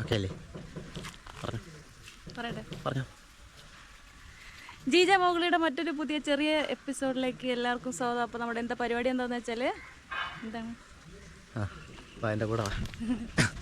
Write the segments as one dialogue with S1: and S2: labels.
S1: Okay അല്ലേ പറഞ്ഞോ.
S2: ജീജ മോഗളിയുടെ മറ്റൊരു പുതിയ ചെറിയ എപ്പിസോഡിലേക്ക് എല്ലാവർക്കും സ്വാഗതം. അപ്പോൾ നമ്മുടെ എന്താ പരിപാടി എന്താണെന്ന് വെച്ചാൽ എന്താണ്?
S1: ആ കൂടെ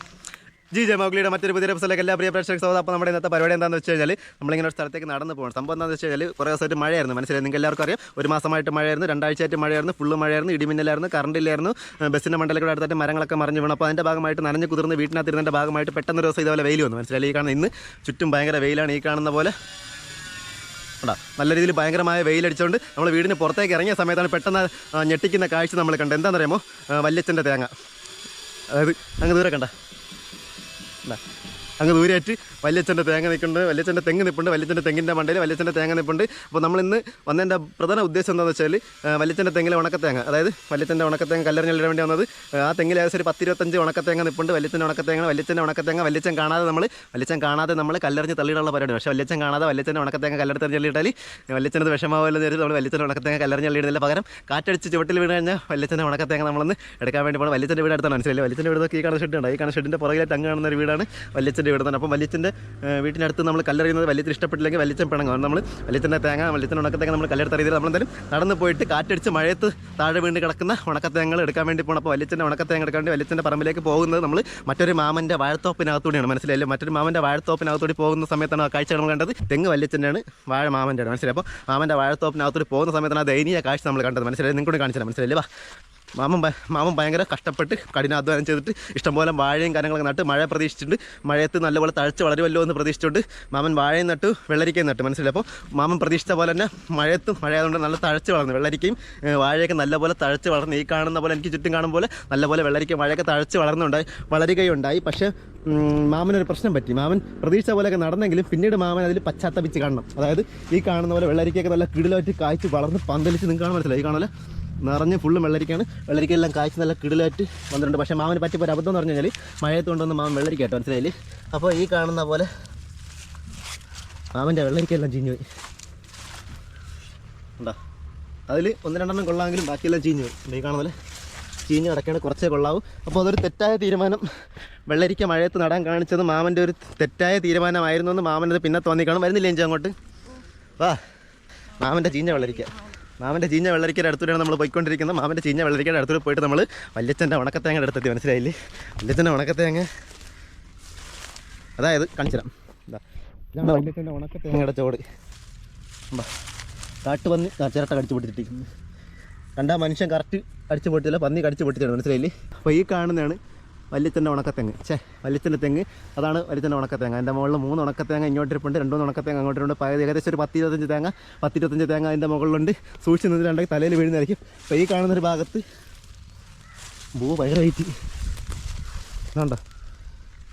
S1: വാ ജെ മൗഗ്ലിയുടെ മറ്റൊരു പുതിയ എപ്പിസോഡിലേക്ക് എല്ലാ പ്രിയ പ്രേക്ഷകർ സ്വാഗതം. അപ്പോൾ നമ്മുടെ ഇന്നത്തെ പരിപാടി എന്താണെന്ന് വെച്ച് കഴിഞ്ഞാൽ നമ്മളിങ്ങനെ ഒരു സ്ഥലത്തേക്ക് നടന്ന് പോകണം. സംഭവം എന്താണെന്ന് വെച്ച് കഴിഞ്ഞാൽ കുറേ ദിവസമായിട്ട് മഴയായിരുന്നു. മനസ്സിലായി? നിങ്ങൾക്ക് എല്ലാവർക്കും അറിയാം. ഒരു മാസമായിട്ട് മഴയായിരുന്നു. രണ്ടാഴ്ചയായിട്ട് മഴയായിരുന്നു. ഫുള്ള് മഴയായിരുന്നു. ഇടിമിന്നലായിരുന്നു. കറണ്ട് ഇല്ലായിരുന്നു. ബസ്സിന്റെ മണ്ടലിൽ അടുത്തായിട്ട് മരങ്ങളൊക്കെ മറിഞ്ഞു വീണു. അപ്പോൾ അതിന്റെ ഭാഗമായിട്ട് നനഞ്ഞു കുതിർന്ന് വീട്ടിനകത്തിരുന്നതിന്റെ ഭാഗമായിട്ട് പെട്ടെന്ന് ഒരു ദിവസം ഇതുപോലെ വെയിൽ വന്നു. മനസ്സിലായി? ഈ കാണുന്ന ഇന്ന് ചുറ്റും ഭയങ്കര വെയിലാണ്. ഈ കാണുന്ന പോലെ ഉണ്ടാ? നല്ല രീതിയിൽ ഭയങ്കരമായ വെയിലടിച്ചുകൊണ്ട് നമ്മൾ വീടിന് പുറത്തേക്ക് ഇറങ്ങിയ സമയത്താണ് പെട്ടെന്ന് ഞെട്ടിക്കുന്ന കാഴ്ച നമ്മൾ കണ്ടത്. എന്താണെന്നറിയാമോ? വല്യച്ഛന്റെ തേങ്ങ. അതായത് അങ്ങ് ദൂരെ കണ്ട. 来 അങ്ങ് ദൂരെയായിട്ട് വല്യച്ഛന്റെ തേങ്ങ നിൽക്കുന്നുണ്ട്. വല്യച്ഛന്റെ തെങ്ങ് നിൽപ്പുണ്ട്. വല്യച്ഛന്റെ തെങ്ങിന്റെ മണ്ടയിൽ വല്യച്ഛന്റെ തേങ്ങ നിൽപ്പുണ്ട്. അപ്പോൾ നമ്മൾ ഇന്ന് വന്നതിന്റെ പ്രധാന ഉദ്ദേശം എന്താണെന്ന് വെച്ചാൽ വല്യച്ഛന്റെ തെങ്ങിലെ ഉണക്കത്തേങ്ങ. അതായത് വല്യച്ഛന്റെ ഉണക്കത്തേങ്ങ കല്ലെറിഞ്ഞിടാൻ വേണ്ടി വന്നത്. ആ തെങ്ങിൽ ഏകദേശം ഒരു പത്തിരുപത്തഞ്ച് ഉണക്കത്തേങ്ങ നിൽപ്പുണ്ട്. വല്യച്ഛന്റെ ഉണക്കത്തേങ്ങ വല്യച്ഛന്റെ ഉണക്കത്തേങ്ങ. വല്യച്ഛൻ കാണാതെ നമ്മൾ വല്യച്ഛൻ കാണാതെ നമ്മൾ കല്ലെറിഞ്ഞ് തള്ളിയിടാനുള്ള പരിപാടി പക്ഷേ വല്യച്ഛൻ കാണാതെ വല്യച്ഛന്റെ ഉണക്കത്തേങ്ങ കല്ലെടുത്ത് തള്ളിയിട്ടാൽ വല്യച്ഛനത് വിഷമാവല്ലോ നേരിട്ട് നമ്മൾ വല്യച്ഛന്റെ ഉണക്കത്തേങ്ങ കല്ലെറിഞ്ഞ് തള്ളിയിടുന്നില്ല പകരം കാറ്റടിച്ച് ചുവട്ടിൽ വീണ് കഴിഞ്ഞാൽ വല്യച്ഛന്റെ ഉണക്കത്തേങ്ങ നമ്മളൊന്ന് എടുക്കാൻ വേണ്ടി പോകണം. വല്യച്ഛന്റെ വീട് അടുത്താണ്. മനസ്സിലായില്ലേ? വല്യച്ഛന്റെ വീട് നോക്കി ഈ കാണുന്ന ഉണ്ടായി ഈ കാണുന്ന ഷെഡിന്റെ പുറകിലായിട്ട് അങ്ങ് കാണുന്ന ഒരു വീടാണ് വല്യച്ഛന്റെ വീട് തന്നെ. അപ്പോൾ വല്യച്ഛന്റെ വീട്ടിനടുത്ത് നമ്മൾ കല്ലെറിയുന്നത് വല്യത്തിന് ഇഷ്ടപ്പെട്ടില്ലെങ്കിൽ വല്യച്ഛൻ പിണങ്ങും. നമ്മൾ വല്യച്ഛന്റെ തേങ്ങ വലിയത്തിന്റെ ഉണക്കത്തേങ്ങ നമ്മൾ കല്ലെടുത്ത രീതിയിൽ നമ്മളെന്തായാലും നടന്ന് പോയിട്ട് കാറ്റടിച്ച് മഴയത്ത് താഴെ വീണ് കിടക്കുന്ന ഉണക്കത്തേങ്ങൾ എടുക്കാൻ വേണ്ടി പോകണം അപ്പോൾ വല്യച്ഛന്റെ ഉണക്കത്തേങ്ങ എടുക്കാൻ വേണ്ടി വല്യച്ഛന്റെ പറമ്പിലേക്ക് പോകുന്നത് നമ്മൾ മറ്റൊരു മാമന്റെ വാഴത്തോപ്പിനകത്തൂടെയാണ്. മനസ്സിലായില്ലേ? മറ്റൊരു മാമന്റെ വാഴത്തോപ്പിനകത്തൂടി പോകുന്ന സമയത്താണ് ആ കാഴ്ച നമ്മൾ കണ്ടത്. തെങ്ങ് വല്യച്ഛന്റെയാണ് വാഴ മാമന്റെ ആണ് മനസ്സിലായി? അപ്പോൾ മാമന്റെ വാഴത്തോപ്പിനകത്തൂടി പോകുന്ന സമയത്താണ് ആ ദയനീയ കാഴ്ച നമ്മൾ കണ്ടത്. മനസ്സിലായി? നിങ്ങൾക്കൂടി കാണിച്ചില്ല മനസ്സിലായില്ലേ? വാ. മാമൻ മാമൻ ഭയങ്കര കഷ്ടപ്പെട്ട് കഠിനാധ്വാനം ചെയ്തിട്ട് ഇഷ്ടംപോലെ വാഴയും കാര്യങ്ങളൊക്കെ നട്ട് മഴ പ്രതീക്ഷിച്ചിട്ടുണ്ട്. മഴയത്ത് നല്ലപോലെ തഴച്ച് വളരുമല്ലോ എന്ന് പ്രതീക്ഷിച്ചുകൊണ്ട് മാമൻ വാഴയും നട്ടു വെള്ളരിക്കയും നട്ടു. മനസ്സിലായി? അപ്പോൾ മാമൻ പ്രതീക്ഷിച്ച പോലെ തന്നെ മഴയത്തും മഴയായതുകൊണ്ട് നല്ല തഴച്ച് വളർന്നു. വെള്ളരിക്കയും വാഴയൊക്കെ നല്ലപോലെ തഴച്ച് വളർന്നു. ഈ കാണുന്ന പോലെ എനിക്ക് ചുറ്റും കാണുമ്പോൾ പോലെ നല്ലപോലെ വെള്ളരിക്കും മഴയൊക്കെ തഴച്ച് വളർന്നുണ്ടായി വളരുകയുണ്ടായി. പക്ഷേ മാമനൊരു പ്രശ്നം പറ്റി. മാമൻ പ്രതീക്ഷിച്ച പോലെയൊക്കെ നടന്നെങ്കിലും പിന്നീട് മാമൻ അതിൽ പശ്ചാത്തപിച്ച് കാണണം. അതായത് ഈ കാണുന്ന പോലെ വെള്ളരിക്കയൊക്കെ നല്ല കിടിലായിട്ട് കായ്ച്ച് വളർന്ന് പന്തലിച്ച് നിങ്ങൾക്ക് കാണാൻ മനസ്സിലായി? ഈ കാണാൻ നിറഞ്ഞ് ഫുള്ള് വെള്ളരിക്കാണ് വെള്ളരിക്കെല്ലാം കാഴ്ച നല്ല കിടിലായിട്ട് വന്നിട്ടുണ്ട്. പക്ഷേ മാമന് പറ്റിയ ഒരു അബദ്ധം എന്ന് പറഞ്ഞു കഴിഞ്ഞാൽ മഴയത്ത് കൊണ്ടുവന്ന് മാമൻ വെള്ളരിക്ക കേട്ടോ അപ്പോൾ ഈ കാണുന്ന പോലെ മാമന്റെ വെള്ളരിക്കെല്ലാം ചീഞ്ഞു പോയി. ഉണ്ടോ അതിൽ ഒന്ന് രണ്ടെണ്ണം കൊള്ളാമെങ്കിലും ബാക്കിയെല്ലാം ചീഞ്ഞു പോയി. ഈ കാണുന്ന പോലെ? ചീഞ്ഞ് കിടക്കുകയാണ് കുറച്ചേ കൊള്ളാവൂ. അപ്പോൾ അതൊരു തെറ്റായ തീരുമാനം. വെള്ളരിക്ക മഴയത്ത് നടാൻ കാണിച്ചത് മാമന്റെ ഒരു തെറ്റായ തീരുമാനമായിരുന്നു എന്ന് മാമനത് പിന്നെ തോന്നിക്കാണും വരുന്നില്ല എഞ്ചി അങ്ങോട്ട്? വാ. മാമന്റെ ചീഞ്ഞ വെള്ളരിക്ക. മാമന്റെ ചീഞ്ഞ വെള്ളരിക്കയുടെ അടുത്തൂടെയാണ് നമ്മൾ പോയിക്കൊണ്ടിരിക്കുന്നത്. മാമന്റെ ചീഞ്ഞ വെള്ളരിക്കയുടെ അടുത്തൂടെ പോയിട്ട് നമ്മൾ വല്യച്ഛന്റെ ഉണക്കത്തേങ്ങയുടെ അടുത്തെത്തി. മനസ്സിലായില്ലേ? വല്യച്ഛന്റെ ഉണക്കത്തേങ്ങ. അതായത് കാണിച്ചുതരാം ഇതാണ് വല്യച്ഛന്റെ ഉണക്കത്തേങ്ങയുടെ ചോട്. എന്താ കാട്ട് പന്നി ആ ചിരട്ട കടിച്ചു പൊട്ടിച്ചിട്ടിരിക്കുന്നു രണ്ടാം മനുഷ്യൻ കറക്റ്റ് അടിച്ചു പൊട്ടിച്ചില്ല പന്നി കടിച്ചു പൊട്ടിച്ചാണ് മനസ്സിലായില്ലേ? അപ്പോൾ ഈ കാണുന്നതാണ് വല്യത്തിന്റെ ഉണക്കത്തെങ്ങ്. ഛേ വല്യത്തിന്റെ തെങ്ങ്. അതാണ് വല്യത്തിന്റെ ഉണക്കത്തേങ്ങ. എന്റെ മുകളിൽ മൂന്ന് ഉണക്കത്തേങ്ങ ഇങ്ങോട്ടിരിപ്പുണ്ട് രണ്ട് ഉണക്കത്തേങ്ങ അങ്ങോട്ടിരിപ്പുണ്ട് പകുതി ഏകദേശം ഒരു പത്ത് ഇരുപത്തഞ്ച് തേങ്ങ. പത്ത് ഇരുപത്തഞ്ച് തേങ്ങ അതിന്റെ മുകളിലുണ്ട്. സൂക്ഷിച്ച് നിന്നിട്ടുണ്ടെങ്കിൽ തലയിൽ വീഴുന്നതായിരിക്കും. അപ്പോൾ ഈ കാണുന്നൊരു ഭാഗത്ത് ഭൂ വയറായിട്ട് വെയിറ്റ്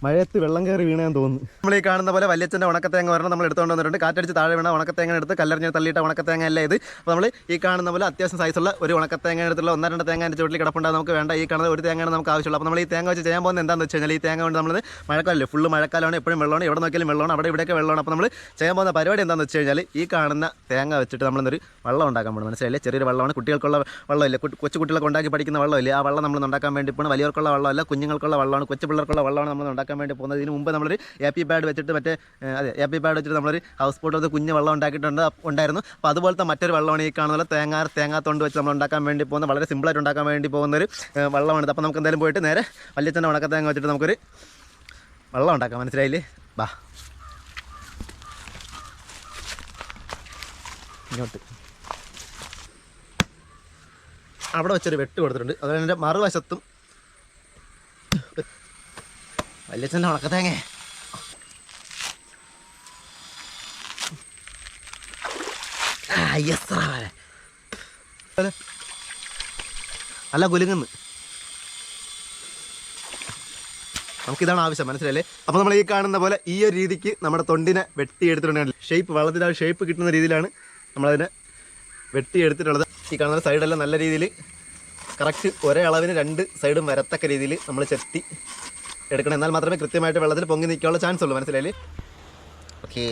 S1: മഴയത്ത് വെള്ളം കയറി വീണാൻ തോന്നുന്നു. നമ്മൾ ഈ കാണുന്ന പോലെ വല്യച്ഛന്റെ ഉണക്കത്തേങ്ങ വരണം നമ്മൾ എടുത്തുകൊണ്ട് വന്നിട്ടുണ്ട്. കാറ്റടിച്ച് താഴെ വീണ ഉണക്കത്തേങ്ങ എടുത്ത് കല്ലറിഞ്ഞ് തള്ളിയിട്ട ഉണക്കത്തേങ്ങ അല്ല ഇത്. അപ്പോൾ നമ്മൾ ഈ കാണുന്ന പോലെ അത്യാവശ്യം സൈസുള്ള ഒരു ഉണക്കത്തേങ്ങ എടുത്തുള്ള ഒന്നോ രണ്ട് തേങ്ങ എന്റെ ചുവട്ടിൽ കിടപ്പുണ്ടാകും നമുക്ക് വേണ്ട. ഈ കാണുന്ന ഒരു തേങ്ങയാണ് നമുക്ക് ആവശ്യമുള്ളത്. അപ്പോൾ നമ്മൾ ഈ തേങ്ങ വെച്ച് ചെയ്യാൻ പോകുന്നത് എന്താണെന്ന് വെച്ച് കഴിഞ്ഞാൽ ഈ തേങ്ങ കൊണ്ട് നമ്മൾ മഴക്കാലല്ലേ? ഫുള്ള് മഴക്കാലമാണ്. എപ്പോഴും വെള്ളമാണ്. എവിടെ നോക്കിയാലും വെള്ളമാണ്. അവിടെ ഇവിടെയൊക്കെ വെള്ളമാണ്. അപ്പോൾ നമ്മൾ ചെയ്യാൻ പോകുന്ന പരിപാടി എന്താണെന്ന് വെച്ച് കഴിഞ്ഞാൽ ഈ കാണുന്ന തേങ്ങ വെച്ചിട്ട് നമ്മളൊരു വെള്ളം ഉണ്ടാക്കാൻ പോകുന്നത് മനസ്സിലായില്ലേ? ചെറിയൊരു വെള്ളമാണ്. കുട്ടികൾക്കുള്ള വെള്ളമില്ല. കൊച്ചു ഉണ്ടാക്കി പഠിക്കുന്ന വെള്ളമില്ലേ. ആ വെള്ളം നമ്മൾ ഉണ്ടാക്കാൻ വേണ്ടി പോകണം വലിയവർക്കുള്ള വെള്ളമല്ല കുഞ്ഞുങ്ങൾക്കുള്ള വെള്ളമാണ്. കൊച്ചു പിള്ളേർക്കുള്ള വെള്ളമാണ് നമ്മൾ ഉണ്ടാക്കാൻ വേണ്ടി പോകുന്നത്. ഇതിന് മുമ്പ് നമ്മളൊരു എ പി പാഡ് വെച്ചിട്ട് മറ്റേ അതെ എ പി പാഡ് വെച്ചിട്ട് നമ്മളൊരു ഹൗസ് ബോട്ട് ഒരു കുഞ്ഞ് വെള്ളം ഉണ്ടാക്കിയിട്ടുണ്ട് ഉണ്ടായിരുന്നു. അപ്പോൾ അതുപോലത്തെ മറ്റൊരു വെള്ളമാണ് ഈ കാണുന്ന തേങ്ങ തേങ്ങാത്തൊണ്ട് വെച്ച് നമ്മൾ ഉണ്ടാക്കാൻ വേണ്ടി പോകുന്ന വളരെ സിമ്പിളായിട്ട് ഉണ്ടാക്കാൻ വേണ്ടി പോകുന്ന ഒരു വെള്ളമാണിത്. അപ്പോൾ നമുക്ക് എന്തായാലും പോയിട്ട് നേരെ വല്യച്ഛന്റെ വണക്ക തേങ്ങ വെച്ചിട്ട് നമുക്കൊരു വെള്ളം ഉണ്ടാക്കാം. മനസ്സിലായില്ലേ? ബാ. ഇങ്ങോട്ട്. അവിടെ വെച്ചൊരു വെട്ട് കൊടുത്തിട്ടുണ്ട്. അതുപോലെ എന്റെ മറുവശത്തും വല്യച്ഛന്റെ ഉണക്കത്തേങ്ങ. അതെ. അല്ല കുലുങ്ങുന്നു നമുക്കിതാണ് ആവശ്യം മനസ്സിലല്ലേ അപ്പോൾ നമ്മൾ ഈ കാണുന്ന പോലെ ഈ ഒരു രീതിക്ക് നമ്മുടെ തൊണ്ടിനെ വെട്ടിയെടുത്തിട്ടുണ്ടെങ്കിൽ ഷേപ്പ് വളർത്തിട്ട് ആ ഷേപ്പ് കിട്ടുന്ന രീതിയിലാണ് നമ്മളതിനെ വെട്ടിയെടുത്തിട്ടുള്ളത് ഈ കാണുന്ന സൈഡെല്ലാം നല്ല രീതിയിൽ കറക്റ്റ് ഒരേ അളവിന് രണ്ട് സൈഡും വരത്തക്ക രീതിയിൽ നമ്മൾ ചെത്തി എടുക്കണം. എന്നാൽ മാത്രമേ കൃത്യമായിട്ട് വെള്ളത്തിൽ പൊങ്ങി നിൽക്കാനുള്ള ചാൻസ് ഉള്ളൂ. മനസ്സിലായി ഓക്കെ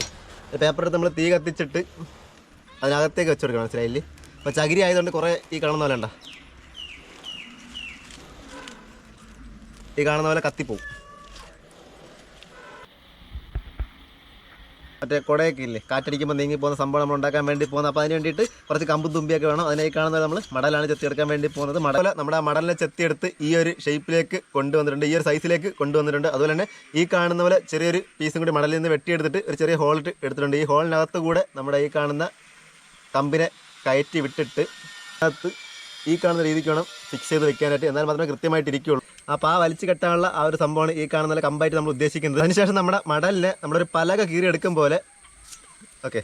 S1: പേപ്പർ എടുത്ത് നമ്മൾ തീ കത്തിച്ചിട്ട് അതിനകത്തേക്ക് വെച്ചെടുക്കണം. മനസ്സിലായില്ലേ? അപ്പോൾ ചകിരി ആയതുകൊണ്ട് കുറേ ഈ കാണുന്ന പോലെ ഉണ്ടോ ഈ കാണുന്ന പോലെ കത്തിപ്പോവും. മറ്റേ കുടയൊക്കെ ഇല്ലേ കാറ്റടിക്കുമ്പോൾ നീങ്ങി പോകുന്ന സംഭവം നമ്മൾ ഉണ്ടാക്കാൻ വേണ്ടി പോകുന്നത്. അപ്പോൾ അതിന് വേണ്ടിയിട്ട് കുറച്ച് കമ്പും തുമ്പിയൊക്കെ വേണം. അതിനായി കാണുന്നത് നമ്മൾ മടലാണ് ചെത്തിയെടുക്കാൻ വേണ്ടി പോകുന്നത്. മടല നമ്മുടെ മടലിനെ ചെത്തിയെടുത്ത് ഈ ഒരു ഷേപ്പിലേക്ക് കൊണ്ടുവന്നിട്ടുണ്ട്. ഈ ഒരു സൈസിലേക്ക് കൊണ്ടുവന്നിട്ടുണ്ട്. അതുപോലെ തന്നെ ഈ കാണുന്ന പോലെ ചെറിയൊരു പീസും കൂടി മടലിൽ നിന്ന് വെട്ടിയെടുത്തിട്ട് ഒരു ചെറിയ ഹോളിട്ട് എടുത്തിട്ടുണ്ട്. ഈ ഹോളിനകത്ത് കൂടെ നമ്മുടെ ഈ കാണുന്ന കമ്പിനെ കയറ്റി വിട്ടിട്ട് അകത്ത് ഈ കാണുന്ന രീതിക്ക് വേണം ഫിക്സ് ചെയ്ത് വെക്കാനായിട്ട്. എന്നാൽ മാത്രമേ കൃത്യമായിട്ട് ഇരിക്കുകയുള്ളൂ അപ്പോൾ ആ വലിച്ചു കെട്ടാനുള്ള ആ ഒരു സംഭവമാണ് ഈ കാണുന്ന കമ്പായിട്ട് നമ്മൾ ഉദ്ദേശിക്കുന്നത്. അതിനുശേഷം നമ്മുടെ മടലിനെ നമ്മളൊരു പലക കീറിയെടുക്കും പോലെ. ഓക്കെ.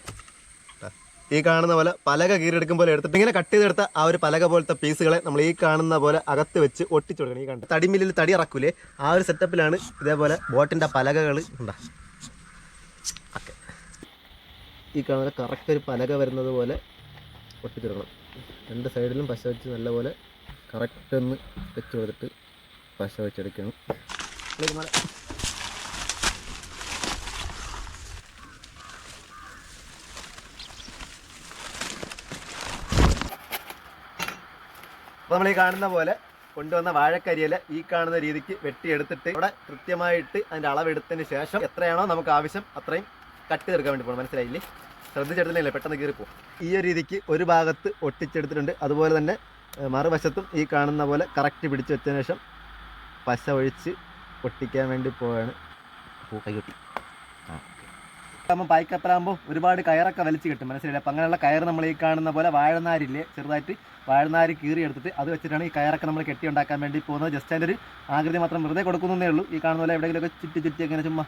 S1: ഈ കാണുന്ന പോലെ പലക കീറിയെടുക്കും പോലെ എടുത്തിട്ട് ഇങ്ങനെ കട്ട് ചെയ്തെടുത്ത ആ ഒരു പലക പോലത്തെ പീസുകളെ നമ്മൾ ഈ കാണുന്ന പോലെ അകത്ത് വെച്ച് ഒട്ടിച്ചു കൊടുക്കണം. ഈ കണ്ട്? തടിമില്ലിൽ തടി ഇറക്കൂലേ? ആ ഒരു സെറ്റപ്പിലാണ് ഇതേപോലെ ബോട്ടിന്റെ പലകകൾ ഉണ്ടാ? ഓക്കെ. ഈ കാണുന്ന കറക്റ്റ് ഒരു പലക വരുന്നത് പോലെ ഒട്ടിച്ചെടുക്കണം രണ്ട് സൈഡിലും പശ വെച്ച് നല്ലപോലെ കറക്റ്റ് ഒന്ന് വെച്ച് കൊടുത്തിട്ട് പശ വെച്ചെടുക്കണം. അപ്പൊ നമ്മൾ ഈ കാണുന്ന പോലെ കൊണ്ടുവന്ന വാഴക്കരിയില ഈ കാണുന്ന രീതിക്ക് വെട്ടിയെടുത്തിട്ട് ഇവിടെ കൃത്യമായിട്ട് അതിന്റെ അളവെടുത്തതിന് ശേഷം എത്രയാണോ നമുക്ക് ആവശ്യം അത്രയും കട്ട് തീർക്കാൻ വേണ്ടി പോകണം മനസ്സിലായില്ലേ? ശ്രദ്ധിച്ചെടുത്തില്ലേ പെട്ടെന്ന് കീറിപ്പോവും ഈ ഒരു രീതിക്ക് ഒരു ഭാഗത്ത് ഒട്ടിച്ചെടുത്തിട്ടുണ്ട്. അതുപോലെ തന്നെ മറുവശത്തും ഈ കാണുന്ന പോലെ കറക്റ്റ് പിടിച്ചു വെച്ചതിന് ശേഷം പശ ഒഴിച്ച് പൊട്ടിക്കാൻ വേണ്ടി പോവാണ്. കൈകൊട്ടി. നമ്മൾ പായ്ക്കപ്പലാകുമ്പോൾ ഒരുപാട് കയറൊക്കെ വലിച്ചു കിട്ടും മനസ്സിലായി അപ്പം അങ്ങനെയുള്ള കയർ നമ്മൾ ഈ കാണുന്ന പോലെ വാഴനാരില്ലേ ചെറുതായിട്ട് വാഴനാര് കീറി എടുത്തിട്ട് അത് വെച്ചിട്ടാണ് ഈ കയറൊക്കെ നമ്മൾ കെട്ടി ഉണ്ടാക്കാൻ വേണ്ടി പോകുന്നത്. ജസ്റ്റ് അതിന്റെ ഒരു ആകൃതി മാത്രം വെറുതെ കൊടുക്കുന്നേ ഉള്ളൂ. ഈ കാണുന്ന പോലെ എവിടെയെങ്കിലുമൊക്കെ ചുറ്റി ചുറ്റി അങ്ങനെ ചുമ്മാ.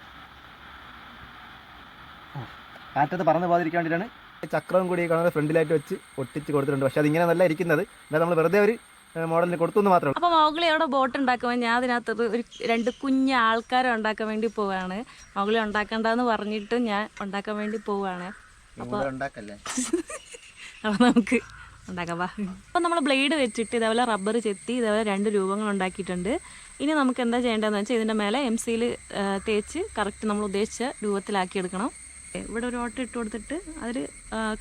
S1: കാറ്റത്ത് പറന്ന് പോകാതിരിക്കാൻ വേണ്ടിയിട്ടാണ് ചക്രവും കൂടി ഈ കാണുന്ന ഫ്രണ്ടിലായിട്ട് വെച്ച് ഒട്ടിച്ച് കൊടുത്തിട്ടുണ്ട്. പക്ഷേ അതിങ്ങനെ നല്ല ഇരിക്കുന്നത്. എന്നാൽ നമ്മൾ വെറുതെ ഒരു മോഡലിന് കൊടുത്തു എന്ന് മാത്രമേ
S2: അപ്പോൾ മോഗളി അവിടെ ബോട്ട് ഉണ്ടാക്കുമ്പോൾ ഞാൻ അതിനകത്ത് ഒരു രണ്ട് കുഞ്ഞ് ആൾക്കാരെ ഉണ്ടാക്കാൻ വേണ്ടി പോവാണ്. മോഗളി ഉണ്ടാക്കണ്ടെന്ന് പറഞ്ഞിട്ട് ഞാൻ ഉണ്ടാക്കാൻ വേണ്ടി പോവാണ്.
S1: അപ്പോൾ ഉണ്ടാക്കല്ലേ?
S2: അപ്പോൾ നമുക്ക് ഉണ്ടാക്കാം വാ. അപ്പം നമ്മൾ ബ്ലേഡ് വെച്ചിട്ട് ഇതേപോലെ റബ്ബർ ചെത്തി ഇതേപോലെ രണ്ട് രൂപങ്ങൾ ഉണ്ടാക്കിയിട്ടുണ്ട്. ഇനി നമുക്ക് എന്താ ചെയ്യേണ്ടതെന്ന് വെച്ചാൽ ഇതിന്റെ മേലെ എം സിയിൽ തേച്ച് കറക്റ്റ് നമ്മൾ ഉദ്ദേശിച്ച രൂപത്തിലാക്കി എടുക്കണം. ഇവിടെ ഒരു ഓട്ടം ഇട്ട് കൊടുത്തിട്ട് അതിൽ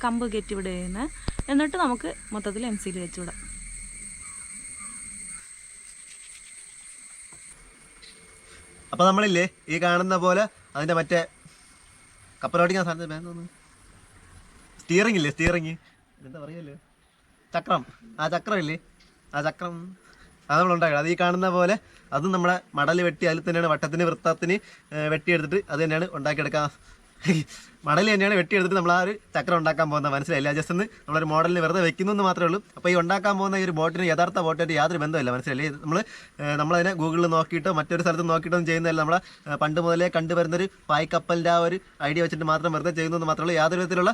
S2: കമ്പ് കയറ്റി വിടുക എന്നിട്ട് നമുക്ക് മൊത്തത്തിൽ എം സിയിൽ വെച്ച് വിടാം
S1: അപ്പോൾ നമ്മളില്ലേ ഈ കാണുന്ന പോലെ അതിന്റെ മറ്റേ കപ്പലോടിക്കാൻ സാധനത്തിന് പേര് തോന്നുന്നു? സ്റ്റിയറിംഗ് ഇല്ലേ സ്റ്റിയറിംഗ് എന്താ പറയല്ലോ? ചക്രം. ആ ചക്രം ഇല്ലേ? ആ ചക്രം. അത് നമ്മൾ ഉണ്ടാക്കണം. അത് ഈ കാണുന്ന പോലെ അതും നമ്മുടെ മടൽ വെട്ടി അതിൽ തന്നെയാണ് വട്ടത്തിന് വൃത്തത്തിന് വെട്ടിയെടുത്തിട്ട് അത് തന്നെയാണ് ഉണ്ടാക്കിയെടുക്കാൻ മടൽ തന്നെയാണ് വെട്ടിയെടുത്തിട്ട് നമ്മൾ ആ ഒരു ചക്രം ഉണ്ടാക്കാൻ പോകുന്നത്. മനസ്സിലായില്ല? ജസ്റ്റ് ഒന്ന് നമ്മളൊരു മോഡലിന് വെറുതെ വെക്കുന്നു എന്ന് മാത്രമേ ഉള്ളൂ. അപ്പോൾ ഈ ഉണ്ടാക്കാൻ പോകുന്ന ഈ ഒരു ബോട്ടിന് യഥാർത്ഥ ബോട്ടായിട്ട് യാതൊരു ബന്ധമില്ല മനസ്സിലായില്ലേ? നമ്മൾ നമ്മളതിനെ ഗൂഗിളിൽ നോക്കിയിട്ടോ മറ്റൊരു സ്ഥലത്ത് നോക്കിയിട്ടോ ചെയ്യുന്നതല്ല. നമ്മളെ പണ്ട് മുതലേ കണ്ടുവരുന്നൊരു പായ്ക്കപ്പലിന്റെ ആ ഒരു ഐഡിയ വെച്ചിട്ട് മാത്രം വെറുതെ ചെയ്യുന്നു എന്ന് മാത്രമേ ഉള്ളൂ. യാതൊരു വിധത്തിലുള്ള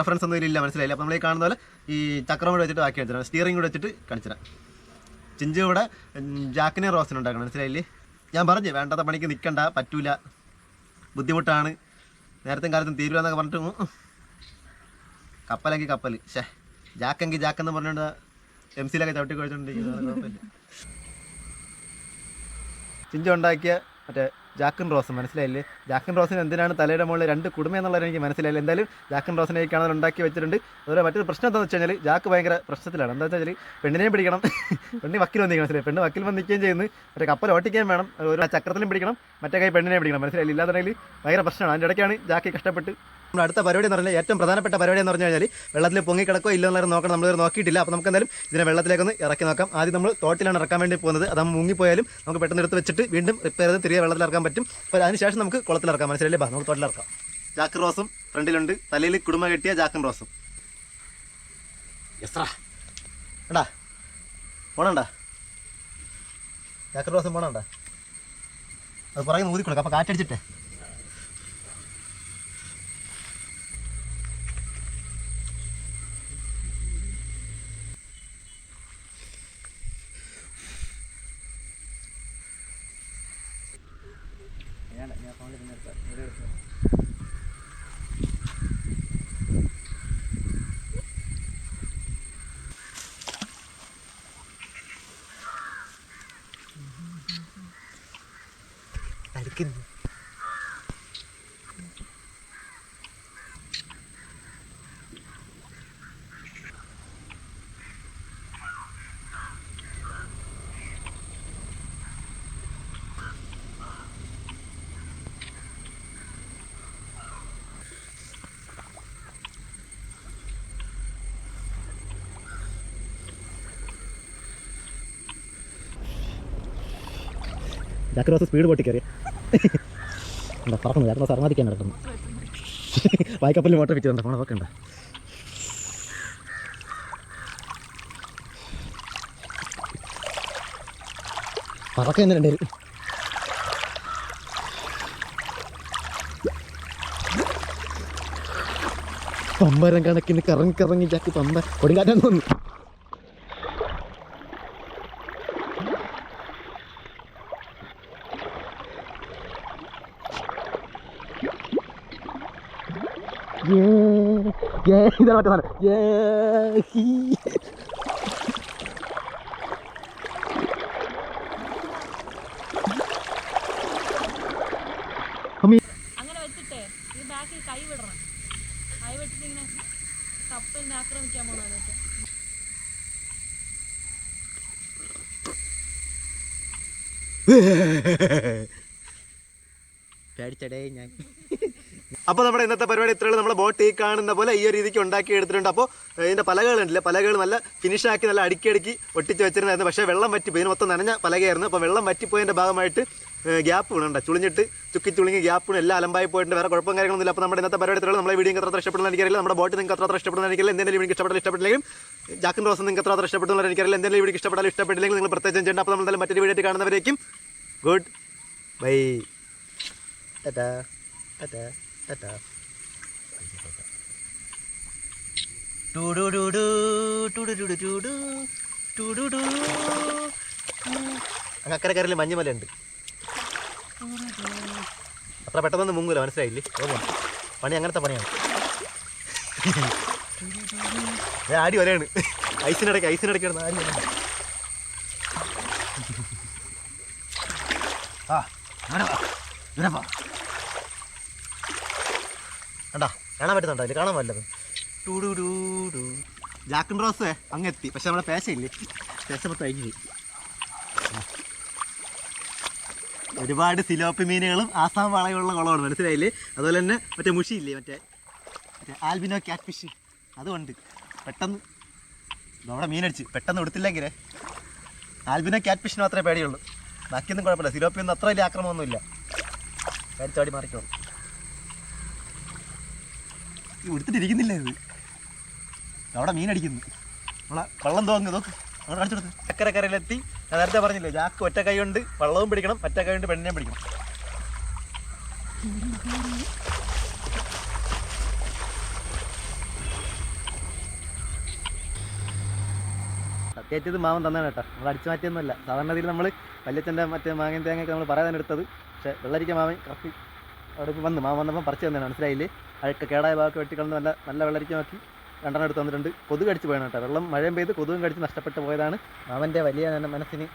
S1: റെഫറൻസ് ഒന്നും ഇല്ല മനസ്സിലായില്ല? അപ്പോൾ നമ്മൾ ഈ കാണുന്ന പോലെ ഈ ചക്രം കൂടെ വെച്ചിട്ട് ബാക്കി വെച്ചിട്ട് സ്റ്റിയറിംഗ് കൂടെ വെച്ചിട്ട് കാണിച്ചിടാം ചിഞ്ചു കൂടെ ജാക്കിനെ റോസിനുണ്ടാക്കണം മനസ്സിലായില്ലേ? ഞാൻ പറഞ്ഞു വേണ്ടാത്ത പണിക്ക് നിൽക്കണ്ട പറ്റൂല. ബുദ്ധിമുട്ടാണ്. നേരത്തെ കാലത്തും തീരുക എന്നൊക്കെ പറഞ്ഞിട്ട്. കപ്പലെങ്കിൽ കപ്പൽ ഷേ ജാക്കെങ്കിൽ ജാക്കെന്ന് പറഞ്ഞുകൊണ്ട് എം സിയിലൊക്കെ ചവിട്ടി ചിഞ്ചുണ്ടാക്കിയ മറ്റേ ജാക്കൻ റോസ് മനസ്സിലായില്ലേ? ജാക്കൻ റോസിന് എന്തിനാണ് തലയുടെ മുകളിൽ രണ്ട് കുടുംബം എന്നുള്ളത് എനിക്ക് മനസ്സിലായില്ല. എന്തായാലും ജാക്കൻ റോസിനെ ഈ കാണാൻ ഉണ്ടാക്കി വെച്ചിട്ടുണ്ട്. അതുപോലെ മറ്റൊരു പ്രശ്നം എന്താണെന്ന് വെച്ച് കഴിഞ്ഞാൽ ജാക്ക് ഭയങ്കര പ്രശ്നത്തിലാണ്. എന്താ വെച്ചാൽ പെണ്ണിനെയും പിടിക്കണം. പെണ്ണ് വക്കിൽ വന്നിരിക്കണം മനസ്സിലായി പെണ്ണ് വക്കിൽ വന്ന് നിൽക്കുകയും ചെയ്യുന്നു. മറ്റേ കപ്പൽ ഓട്ടിക്കുകയും വേണം. ഒരു ചക്രത്തിലും പിടിക്കണം. മറ്റേ കൈ പെണ്ണിനെ പിടിക്കണം. മനസ്സിലായില്ല? ഇല്ലാന്നുണ്ടെങ്കിൽ ഭയങ്കര പ്രശ്നമാണ്. അതിന്റെ ഇടയ്ക്കാണ് ജാക്കി കഷ്ടപ്പെട്ട് നമ്മുടെ അടുത്ത പരിപാടി എന്ന് പറഞ്ഞാൽ ഏറ്റവും പ്രധാനപ്പെട്ട പരിപാടി എന്ന് പറഞ്ഞു കഴിഞ്ഞാൽ വെള്ളത്തിൽ പൊങ്ങി കിടക്കോ ഇല്ല എന്നുള്ളത് നോക്കണം. നമ്മൾ നോക്കിയിട്ടില്ല. അപ്പോൾ നമുക്ക് എന്തായാലും ഇതിനെ വെള്ളത്തിലേക്കൊന്ന് ഇറക്കി നോക്കാം. ആദ്യം നമ്മൾ തോട്ടിലാണ് ഇറക്കാൻ വേണ്ടി പോകുന്നത്. അത് മുങ്ങിപ്പോയാലും നമുക്ക് പെട്ടെന്ന് എടുത്ത് വെച്ചിട്ട് വീണ്ടും റിപ്പയർ ചെയ്ത് തിരികെ വെള്ളത്തിൽ ഇറക്കാൻ പറ്റും. അപ്പോൾ അതിനുശേഷം നമുക്ക് കുളത്തിൽ ഇറക്കാം. മനസ്സിലായില്ലേ? ബാ നമുക്ക് തോട്ടിലിറക്കാം ജാക്കൻ റോസും ഫ്രണ്ടിലുണ്ട്. തലയിൽ കുടുംബം കെട്ടിയ ജാക്കൻ റോസും. എസ്രാ. എടാ പോണണ്ടാ? ജാക്കൻ റോസും പോണണ്ടാ? അത് പുറകെ നൂതി കൊടുക്കാം അപ്പോൾ കാറ്റടിച്ചിട്ടേ. അരിക്കുന്നു ജാക്രോസ് സ്പീഡ് പൊട്ടിക്കറിയ എന്താ പറക്കുന്നു ചേട്ടൻ സർമാതിക്കാൻ നടക്കുന്നു. വായ്ക്കപ്പലിൽ മോട്ടർ വിറ്റ് ചെയ്തിട്ടുണ്ട് ഫോണൊക്കെ ഉണ്ട് പറക്ക തന്നെ രണ്ടേരും പമ്പരം കണക്കിന് കറങ്ങി കറങ്ങി ചാക്കി പമ്പ. കൊടുങ്കാറ്റാന്ന് തോന്നുന്നു. ഇതാണ് മറ്റേ സാധനം
S2: അങ്ങനെ വെച്ചിട്ടേ ഈ കൈ കൈ വെച്ചിട്ട് ഇങ്ങനെ
S1: പേടിച്ചടേ ഞാൻ. അപ്പോൾ നമ്മുടെ ഇന്നത്തെ പരിപാടി ഇത്രയുള്ള. നമ്മുടെ ബോട്ട് ഈ കാണുന്ന പോലെ ഈ ഒരു രീതിക്ക് ഉണ്ടാക്കി എടുത്തിട്ടുണ്ട്. അപ്പോൾ ഇതിന്റെ പലകളുണ്ടല്ലേ? പലകൾ നല്ല ഫിനിഷ് ആക്കി നല്ല അടുക്കിയടുക്കി അടുക്കി ഒട്ടിച്ച് വെച്ചിരുന്നായിരുന്നു പക്ഷേ വെള്ളം വറ്റിപ്പോയി. ഇതിന് മൊത്തം നനഞ്ഞ പലകയായിരുന്നു. അപ്പോൾ വെള്ളം വറ്റിപ്പോയതിന്റെ ഭാഗമായിട്ട് ഗ്യാപ്പ് വീണണ്ട. ചുളിഞ്ഞിട്ട് ചുക്കി തുളിങ്ങി ഗ്യാപ്പ് എല്ലാം അലമ്പായി പോയിട്ടുണ്ട്. വേറെ കുഴപ്പം കാര്യങ്ങളൊന്നുമില്ല. അപ്പോൾ നമ്മുടെ ഇന്നത്തെ പരിപാടി ഇത്രയുള്ള. നമ്മുടെ വീഡിയോ എത്ര ഇഷ്ടപ്പെടുന്ന എനിക്കറിയില്ല. നമ്മുടെ ബോട്ട് നിങ്ങൾക്ക് അത്ര ഇഷ്ടപ്പെടുന്ന എനിക്കറിയില്ല. എന്തെങ്കിലും വീഡിയോ ഇഷ്ടപ്പെട്ടാൽ ഇഷ്ടപ്പെട്ടില്ലെങ്കിലും ജാക്കിൻ റോസ് നിങ്ങൾക്ക് അത്ര ഇഷ്ടപ്പെടുന്ന എനിക്കറിയില്ല. എന്തെങ്കിലും വീഡിയോ ഇഷ്ടപ്പെട്ടാൽ ഇഷ്ടപ്പെട്ടില്ലെങ്കിൽ നിങ്ങൾ പ്രത്യേകം ചെയ്യേണ്ട അപ്പോൾ നമ്മൾ മറ്റൊരു video കാണുന്നവരേക്കും good bye tata tata. Tata. അങ്ങ് അക്കരെ കരയിൽ മഞ്ഞുമലയുണ്ട് അത്ര പെട്ടെന്ന് മുങ്ങൂല മനസ്സിലായില്ലേ ഓ പണി അങ്ങനത്തെ പണിയാണ് ഞാൻ ആടി വരെയാണ് ഐസിനിടയ്ക്ക് ഐസിനിടയ്ക്ക് കിടന്ന് ആടി. ആ ഇവിടെ വാ, ഇവിടെ വാ. കണ്ടാ കാണാൻ പറ്റുന്നുണ്ടോ? അതിൽ കാണാൻ വല്ലത്. ടൂടുടൂടു ജാക്കൻ റോസ് അങ്ങ് എത്തി പക്ഷെ നമ്മുടെ പേശയില്ലേ? പേശ മൊത്തം അഴിഞ്ഞു ഒരുപാട് സിലോപ്പി മീനുകളും ആസാം വളയുള്ള കുളമാണ് മനസ്സിലായില്ലേ? അതുപോലെ തന്നെ മറ്റേ മുഷിയില്ലേ മറ്റേ? മറ്റേ ആൽബിനോ ക്യാറ്റ് ഫിഷ് അതുകൊണ്ട് പെട്ടെന്ന് നമ്മുടെ മീനടിച്ച്. പെട്ടെന്ന് എടുത്തില്ലെങ്കിലേ ആൽബിനോ ക്യാറ്റ് ഫിഷിന് മാത്രമേ പേടിയുള്ളൂ. ബാക്കിയൊന്നും കുഴപ്പമില്ല. സിലോപ്പിയൊന്നും അത്ര വലിയ ആക്രമണമൊന്നുമില്ല. ചാടി മാറിക്കോളും. ഈ ഉടുത്തിട്ടിരിക്കുന്നില്ല ഇത്. അവിടെ മീനടിക്കുന്നു നമ്മളെ വെള്ളം തോന്നുന്നു. നോക്ക് അവിടെ അടിച്ചെടുത്ത് ചക്കര കരയിലെത്തി ഞാൻ നേരത്തെ പറഞ്ഞില്ലേ ജാക്ക് ഒറ്റ കൈ കൊണ്ട് വെള്ളവും പിടിക്കണം ഒറ്റ കൈ കൊണ്ട് പെണ്ണിനെയും പിടിക്കണം. സത്യത്തിൽ മാവൻ തന്നാണ് കേട്ടോ. നമ്മൾ അടിച്ചു മാറ്റിയൊന്നുമല്ല. സാധാരണ രീതിയിൽ നമ്മൾ വല്യച്ഛന്റെ മറ്റേ മാങ്ങൻ തേങ്ങയൊക്കെ നമ്മൾ പറയാൻ എടുത്തത്. പക്ഷേ വെള്ളരിക്ക മാവൻ കറക്റ്റ് അവിടെ വന്ന് മാ വന്നപ്പോൾ പറിച്ചു തന്നെയാണ് മനസ്സിലായില്ലേ? അഴുക്ക കേടായ ഭാഗത്ത് വെട്ടിക്കളന്ന് നല്ല നല്ല വെള്ളരിക്ക നോക്കി രണ്ടെണ്ണം എടുത്ത് വന്നിട്ടുണ്ട് കൊതുക് കടിച്ച് പോയാണ് കേട്ടോ. വെള്ളം മഴയും പെയ്ത് കൊതുകും കടിച്ച് നഷ്ടപ്പെട്ടു പോയതാണ്. മാമന്റെ വലിയ മനസ്സിന്